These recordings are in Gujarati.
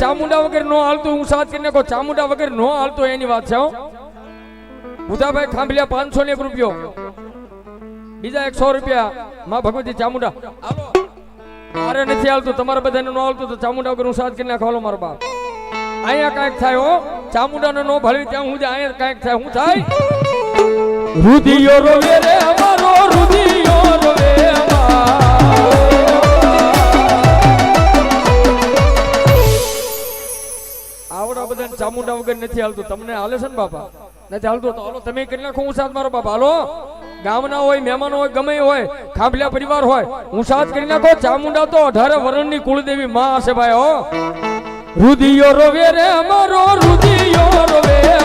ચામુંડા વગર નો હાલતું, હું સાત કરીને કહું, ચામુંડા વગર નો હાલતો એની વાત છે બુધાભાઈ ખાંભલિયા પાંચસો ને એક રૂપિયો. બીજા એકસો રૂપિયા. માં ભગવતી ચામુંડા. મારે નથી હાલતું, તમારે બધાને નો હાલતું તો ચામુંડા વગર હું સાત કરીને ખાલો મારો બાપ. અહીંયા કાંઈક થાય, હો. ચામુંડાને નો ભળવી ત્યાં હું અહીંયા કાંઈક થાય, હું થાય. રુધિયો રોવે રે અમારો રુધિયો. ચામુંડા વગર નથી હાલતું. તમને હાલે છે ને બાપા? નથી હાલતું તો હાલો, તમે કરી નાખો, હું સાથ મારો બાપા. હાલો? ગામના હોય, મહેમાનો હોય, ગમે હોય ખાંભલિયા પરિવાર હોય, હું સાથ કરી નાખો. ચામુંડા તો અઢારે વરણની કુળદેવી માં હશે ભાઈ, હો. રુધિયો રોવે રે, અમારો રુધિયો રોવે.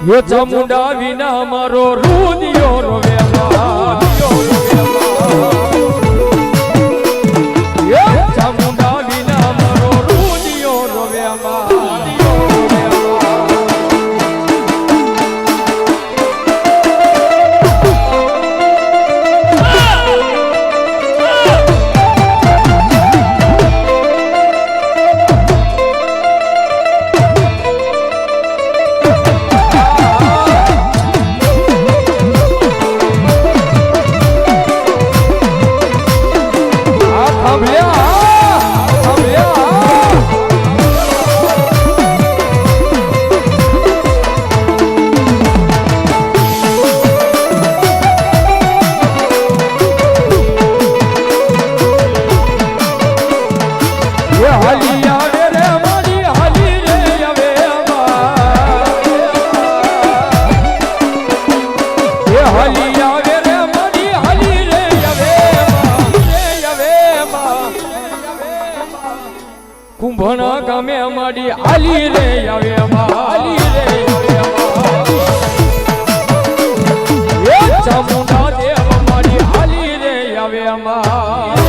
યો ચામુંડા વિના અમારો રુધિયો રોવે કુંભણા ગામે અમારી હાલી રે આવે હાલી રે આવે ચામુંડા દેવ અમારી હાલી રે આવે અમારી.